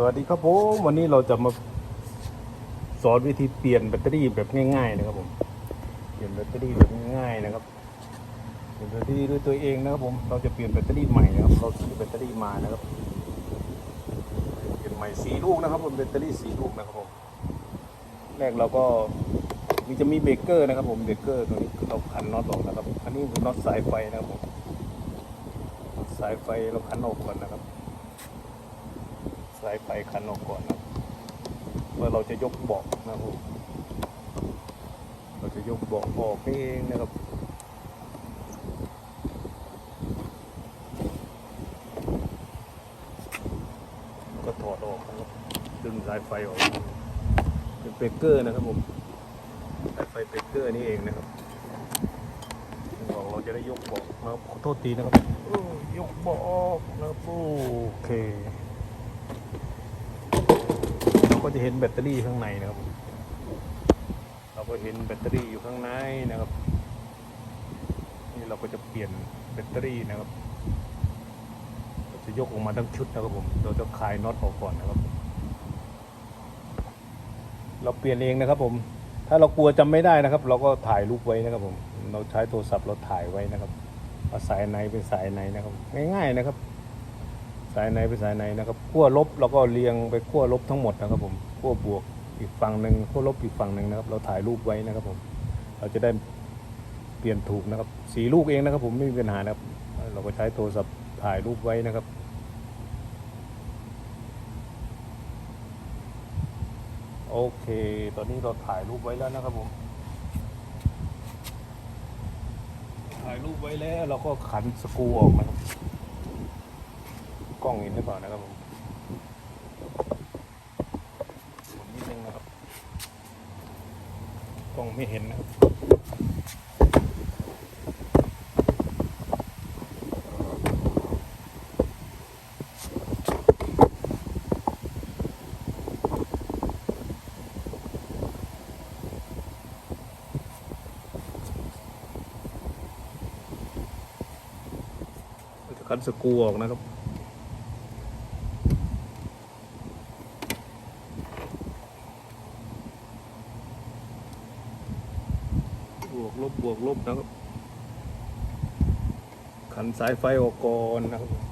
สวัสดีครับผมวันนี้เราจะมาสอนวิธีเปลี่ยนแบตเตอรี่แบบง่ายๆนะครับผมเปลี่ยนแบตเตอรี่แบบง่ายๆนะครับเปลี่ยนแบตเตอรี่ด้วยตัวเองนะครับผมเราจะเปลี่ยนแบตเตอรี่ใหม่นะครับเราซื้อแบตเตอรี่มานะครับเปลี่ยนใหม่สีลูกนะครับผมแบตเตอรี่สีลูกนะครับผมแรกเราก็มีจะมีเบรกเกอร์นะครับ ผมเบรกเกอร์ตัวนี้เราขันน็อตออกนะครับอันนี้คือน็อตสายไฟนะครับผมสายไฟเราขันออกก่อนนะครับายไฟขันออกก่อนนะเมื่อเราจะยกเบอกนะครับผมเราจะยกเบอกออกนี่เองนะครับก็ถอดออกนะครับดึงสายไฟออกเป็นเบรกเกอร์นะครับผมสายไฟเบรกเกอร์นี่เองนะครับบอกเราจะได้ยกเบอกนะครับขอโทษทีนะครับโอ้ยกเบอกนะครับโอเคเรา ก็จะเห็นแบตเตอรี่ข้างในนะครับผมเราก็เห็นแบตเตอรี่อยู่ข้างในนะครับ นี่เราก็จะเปลี่ยนแบตเตอรี่นะครับเราจะยกออกมาทั้งชุดนะครับผม เราจะคลายน็อตออกก่อนนะครับ เราเปลี่ยนเองนะครับผม ถ้าเรากลัวจำไม่ได้นะครับ เราก็ถ่ายรูปไว้นะครับผม เราใช้โทรศัพท์เราถ่ายไว้นะครับว่าสายไหนเป็นสายไหนนะครับ ง่ายๆนะครับายในไปสายในนะครับขั้วลบเราก็เรียงไปขั้วลบทั้งหมดนะครับผมขั้วบวกอีกฝั่งหนึ่งขั้วลบอีกฝั่งหนึ่งนะครับ เราถ่ายรูปไว้นะครับผม เราจะได้เปลี่ยนถูกนะครับสีลูกเองนะครับ ผมไม่มีปัญหานะครับ เราก็ใช้โทรศัพท์ถ่ายรูปไว้นะครับโอเค ตอนนี้เราถ่ายรูปไว้แล้วนะครับผม ถ่ายรูปไว้แล้วเราก็ขันสกรูออกนะครับ กล้องเห็นหรือเปล่านะครับผมหมุนนิดนึงนะครับ กล้องไม่เห็นนะครับคันสกูออกนะครับวกลบบวกลบนะครับ ขัน สายไฟออกก่อนนะครับ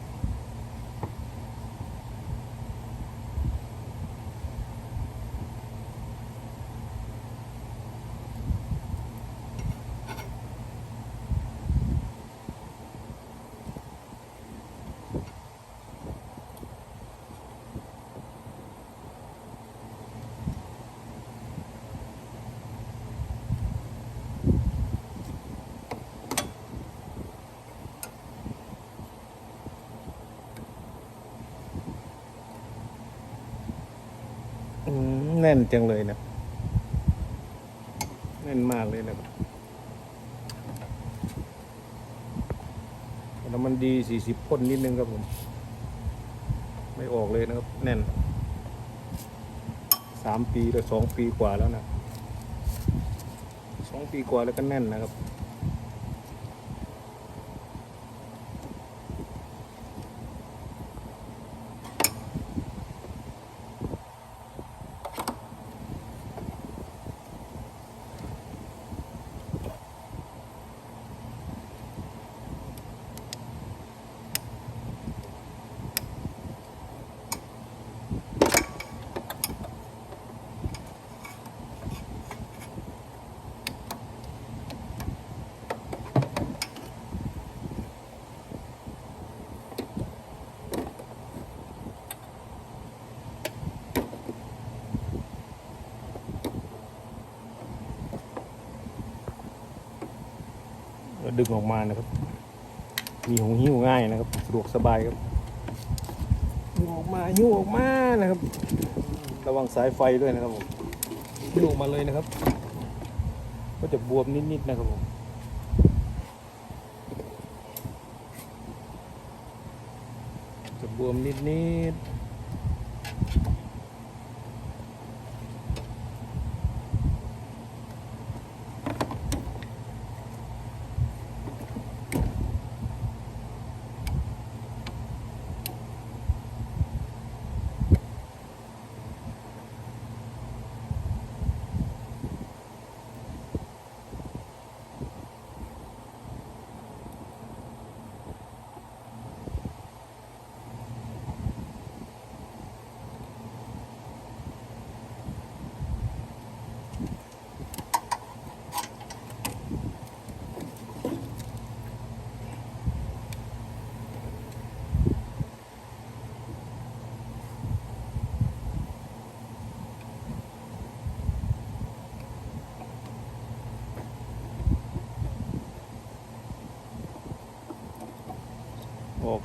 อืมแน่นจังเลยนะ แน่นมากเลยนะครับแล้วมันดีสี่สิบพ่นนิดนึงครับผม ไม่ออกเลยนะครับ แน่นสามปีหรือสองปีกว่าแล้วนะสองปีกว่าแล้วก็แน่นนะครับ ดึงออกมานะครับ มีหงหิ้วง่ายนะครับสะดวกสบายครับดึงออกมาหิ้วออกมานะครับ ระวังสายไฟด้วยนะครับผมดึงออกมาเลยนะครับ ก็จะบวมนิดๆนะครับผมจะบวมนิดๆ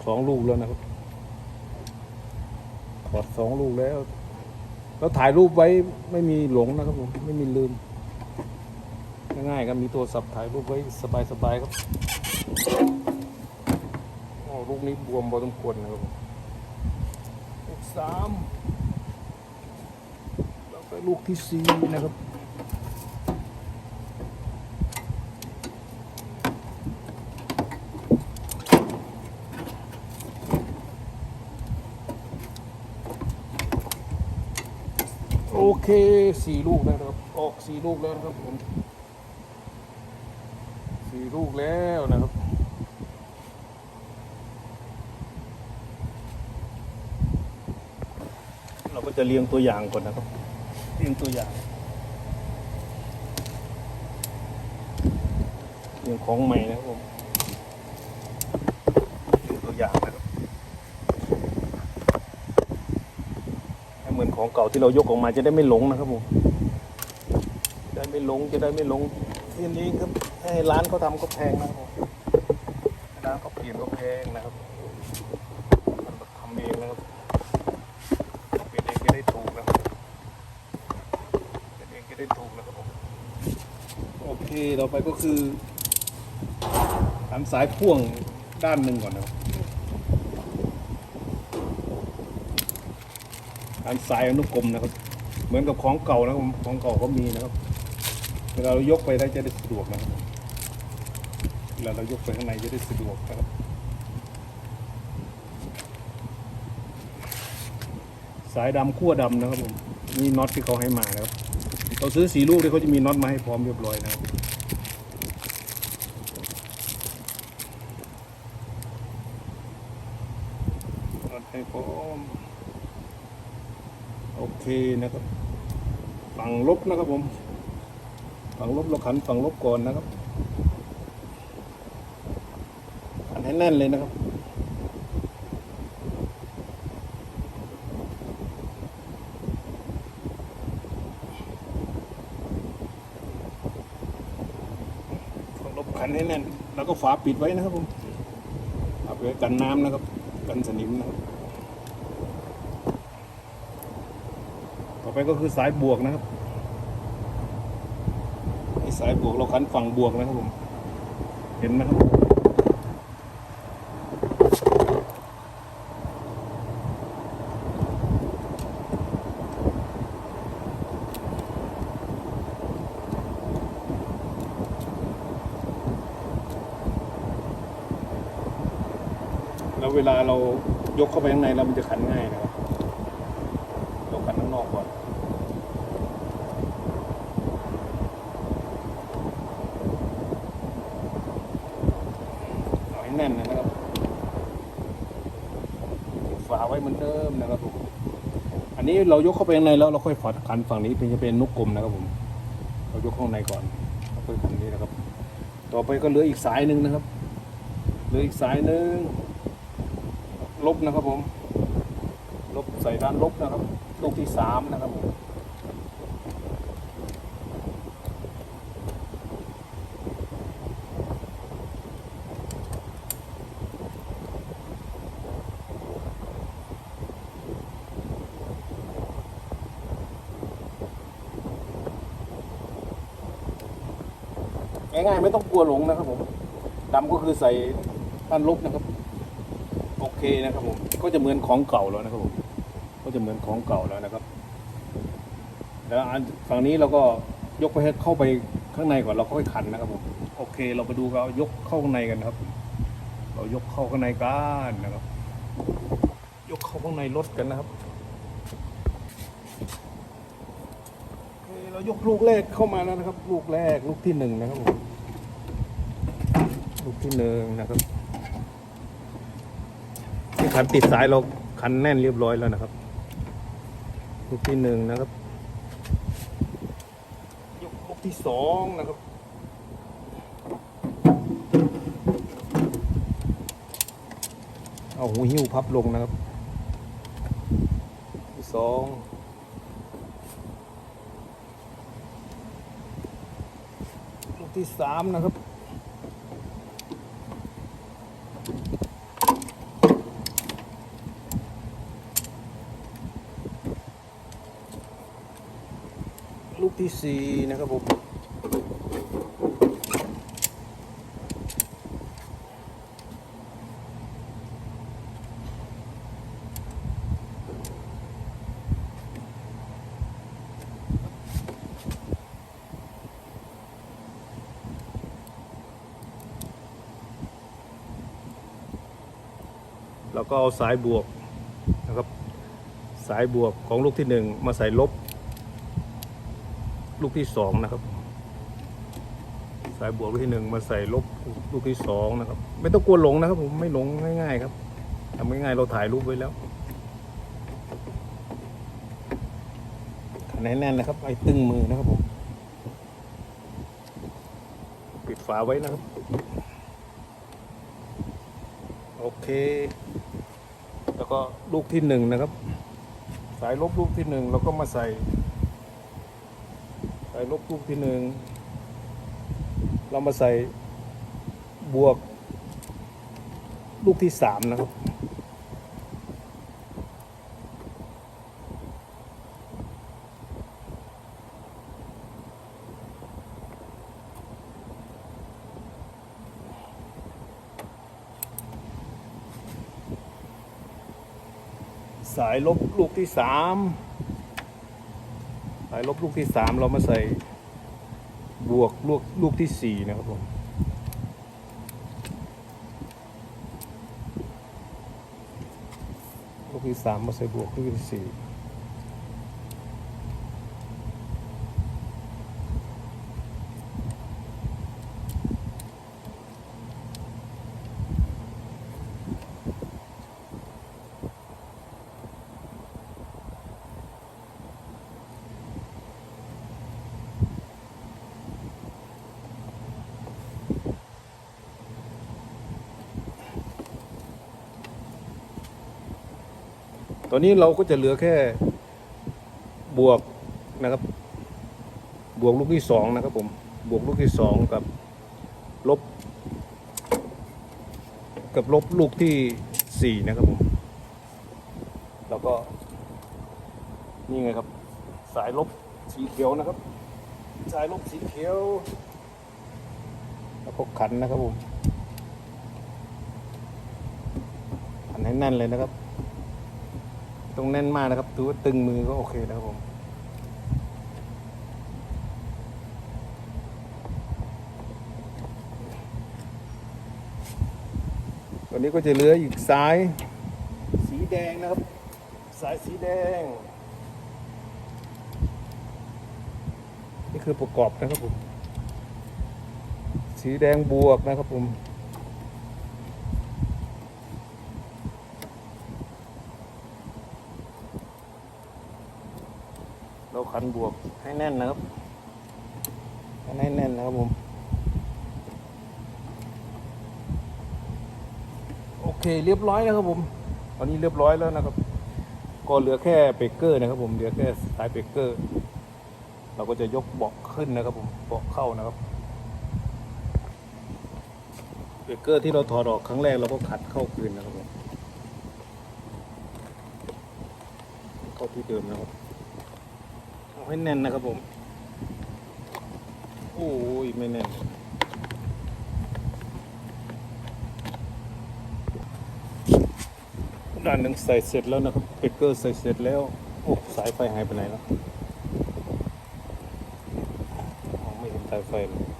สองลูกแล้วนะครับถอดสองลูกแล้ว แล้วถ่ายรูปไว้ไม่มีหลงนะครับผมไม่มีลืม ง่ายๆครับมีโทรศัพท์ถ่ายรูปไว้สบายๆครับโอ้ลูกนี้บวมพอสมควรนะครับผมลูกสามแล้วก็ลูกที่สี่นะครับ โอเคสี่ลูกแล้วนะครับ ออกสี่ลูกแล้วนะครับผมสี่ลูกแล้วนะครับเราก็จะเรียงตัวอย่างก่อนนะครับ เรียงตัวอย่าง เรียงของใหม่นะครับผมเรียงตัวอย่างนะครับ ให้เห มือนของเก่าที่เรายกออกมาจะได้ไม่หลงนะครับผมจะได้ไม่หลงจะได้ไม่หลงทีนี้ครับให้ร้านเขาทำก็แพงนะครับผมร้านเขาเปลี่ยนก็แพงนะครับทำเองนะครับเปลี่ยนเองจะได้ถูกนะครับเปลี่ยนเองจะได้ถูกนะครับผมโอเคต่อไปก็คือทำสายพ่วงด้านหนึ่งก่อนนะครับ การสายอนุกรมนะครับ เหมือนกับของเก่านะครับผมของเก่าก็มีนะครับเวลาเรายกไปได้จะได้สะดวกนะครับเวลาเรายกไปข้างในจะได้สะดวกนะครับ สายดำขั้วดำนะครับผมนี่น็อตที่เขาให้มานะครับเราซื้อสีลูกที่เขาจะมีน็อตมาให้พร้อมเรียบร้อยนะครับน็อตให้พร้อม เคนะครับฝั่งลบนะครับผมฝั่งลบเราขันฝั่งลบก่อนนะครับขันให้แน่นเลยนะครับฝั่งลบขันให้แน่น แล้วก็ฝาปิดไว้นะครับผมฝาปิดไว้กันน้ำนะครับ กันสนิมนะครับ อไปก็คือสายบวกนะครับไอ้สายบวกเราคันฝั่งบวกนะครับผม เห็นไหมครับ แล้วเวลาเรายกเข้าไปข้างในแล้วมันจะขันง่ายนะครับเราขันข้างนอกก่อน เอาให้แน่นเลยนะครับฝาไว้เหมือนเดิมนะครับผม อั นี้เรายกเข้าไปข้างในแล้วเราค่อยฝาขันฝั่งนี้เป็นจะเป็นนกกลมนะครับผม เรายกข้างในก่อนค่อยขันนี้นะครับ ต่อไปก็เหลืออีกสายหนึ่งนะครับ เหลืออีกสายหนึ่งลบนะครับผม ลบใส่ด้านลบนะครับลูกที่สามนะครับผม ง่ายๆไม่ต้องกลัวหลงนะครับผมดำก็คือใส่ด้านลบนะครับ โอเคนะครับผมก็จะเหมือนของเก่าแล้วนะครับผมก็จะเหมือนของเก่าแล้วนะครับแล้วฝั่งนี้เราก็ยกไปให้เข้าไปข้างในก่อนเราค่อยขันนะครับผมโอเค เรามาดูเรายกเข้าข้างในกันครับ เรายกเข้าข้างในกันนะครับ ยกเข้าข้างในรถกันนะครับโอเคเรายกลูกแรกเข้ามาแล้วนะครับ ลูกแรกลูกที่หนึ่งนะครับผม ลูกที่หนึ่งนะครับที่ขันติดสายเราขันแน่นเรียบร้อยแล้วนะครับ ลูกที่หนึ่งนะครับยกลูกที่สองนะครับเอาหูหิ้วพับลงนะครับที่สองลูกที่สามนะครับ ลูกที่สี่นะครับผมแล้วก็เอาสายบวกนะครับสายบวกของลูกที่หนึ่งมาใส่ลบ ลูกที่สองนะครับ สายบวกลูกที่หนึ่งมาใส่ลบลูกที่สองนะครับ ไม่ต้องกลัวหลงนะครับ ผมไม่หลงง่าย ๆ ครับทำง่ายๆเราถ่ายรูปไว้แล้วแน่นๆนะครับ ไอ้ตึงมือนะครับผมปิดฝาไว้นะครับ โอเค แล้วก็ลูกที่หนึ่งนะครับ สายลบลูกที่หนึ่งเราก็มาใส่ ลบลูกที่หนึ่งเรามาใส่บวกลูกที่สามนะครับ สายลบลูกที่สาม ลบลูกที่สามเรามาใส่บวกลูกลูกที่สี่นะครับผมลูกที่สามมาใส่บวกลูกที่สี่ ตอนนี้เราก็จะเหลือแค่บวกนะครับ บวกลูกที่สองนะครับผมบวกลูกที่สองกับลบ กับลบลูกที่สี่นะครับผมแล้วก็ นี่ไงครับ สายลบสีเขียวนะครับ สายลบสีเขียว แล้วก็ขันนะครับผมขันให้แน่นเลยนะครับ ตรงแน่นมากนะครับถือว่าตึงมือก็โอเคนะครับผมตอนนี้ก็จะเหลืออีกสายสีแดงนะครับ สายสีแดง นี่คือประกอบนะครับผมสีแดงบวกนะครับผม เราขันบวกให้แน่นนะครับขันให้แน่นนะครับผม โอเคเรียบร้อยแล้วครับผม ตอนนี้เรียบร้อยแล้วนะครับ ก็เหลือแค่เบรกเกอร์นะครับผม เหลือแค่สายเบรกเกอร์ เราก็จะยกเบาะขึ้นนะครับผม เบาะเข้านะครับเบรกเกอร์ที่เราถอดออกครั้งแรกเราก็ขัดเข้าคืนนะครับผม เข้าที่เดิมนะครับ ไม่แน่นนะครับผม โอ้ยไม่แน่นด้านหนึ่งใส่เสร็จแล้วนะครับเบรกเกอร์ใส่เสร็จแล้ว โอ้สายไฟหายไปไหนแล้วไม่เห็นสายไฟเลย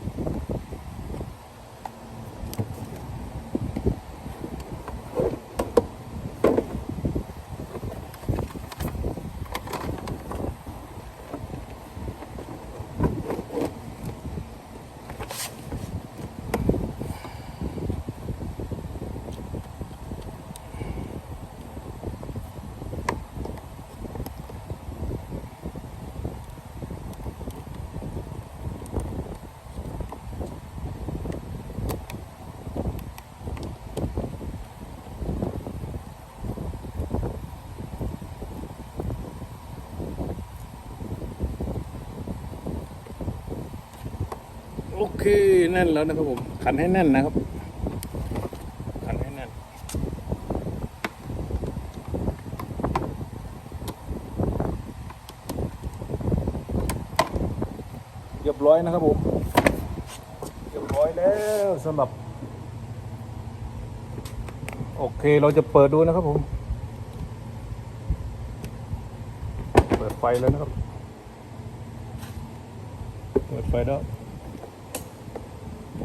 โอเคแน่นแล้วนะครับผมขันให้แน่นนะครับขันให้แน่นโรียบร้อยนะครับผมเรียบร้อยแล้วสำหรับ โอเคเราจะเปิดดูนะครับผม เปิดไฟแล้วนะครับ เปิดไฟแล้ว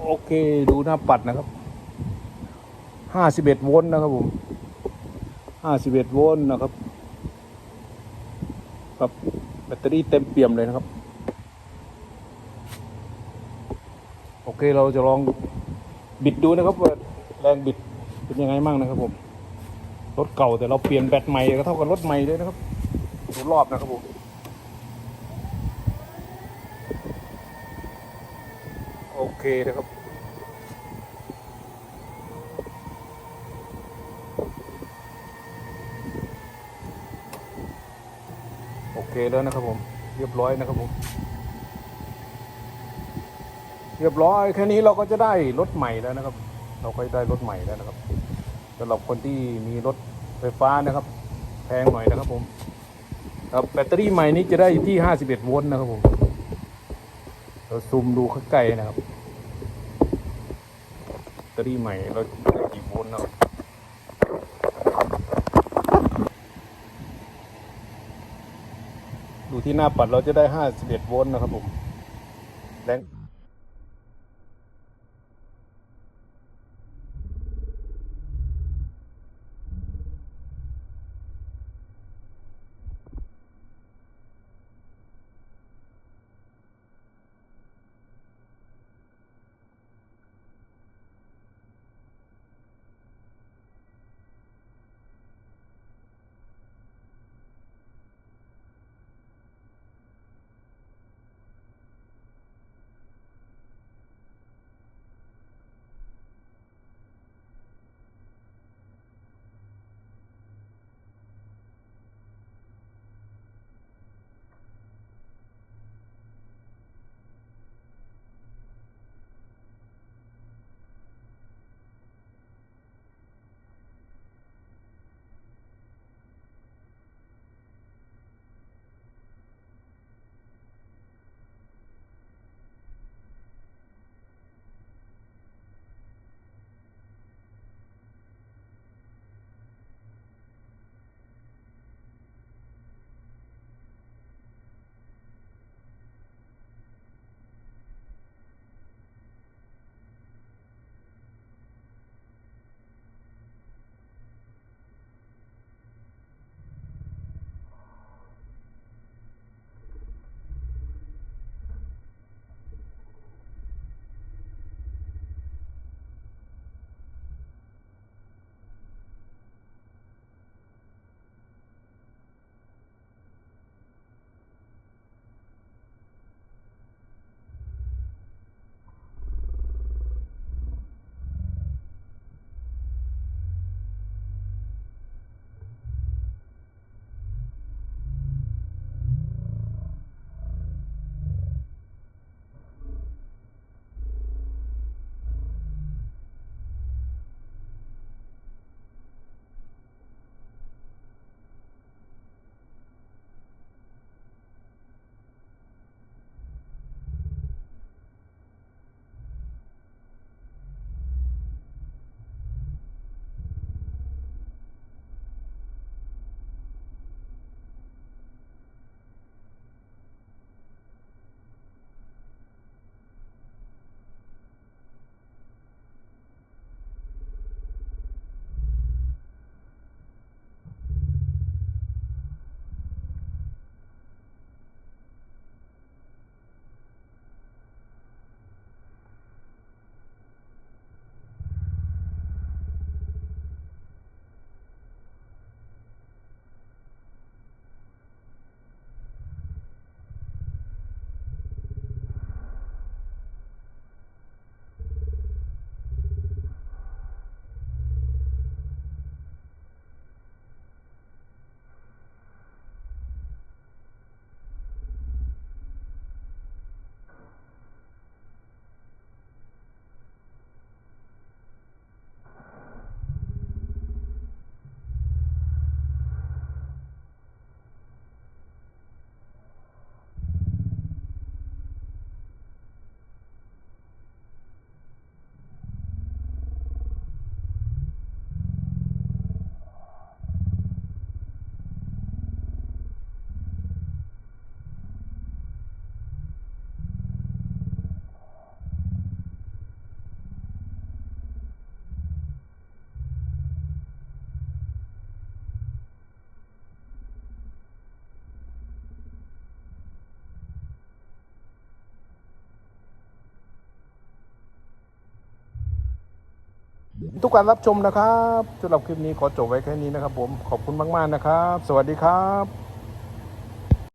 โอเคดูหน้าปัดนะครับห้าสิบเอ็ดโวลต์นะครับผมห้าสิบเอ็ดโวลต์นะครับครับแบตเตอรี่เต็มเปี่ยมเลยนะครับ โอเคเราจะลองบิดดูนะครับว่าแรงบิดเป็นยังไงมั่งนะครับผมรถเก่าแต่เราเปลี่ยนแบตใหม่ก็เท่ากับรถใหม่เลยนะครับดูรอบนะครับผมโอเคนะครับ เคแล้วนะครับผม เรียบร้อยนะครับผม เรียบร้อยแค่นี้เราก็จะได้รถใหม่แล้วนะครับ เราก็ได้รถใหม่แล้วนะครับสำหรับคนที่มีรถไฟฟ้านะครับ แพงหน่อยนะครับผมครับแบตเตอรี่ใหม่นี้จะได้ที่ 51 โวลต์นะครับผม เราซูมดูข้างใกล้นะครับ แบตเตอรี่ใหม่เราได้กี่โวลต์นะครับ ที่หน้าปัดเราจะได้ 51 โวลต์นะครับผมแรง ทุกการรับชมนะครับสำหรับคลิปนี้ขอจบไว้แค่นี้นะครับผมขอบคุณมาก ๆ นะครับ สวัสดีครับ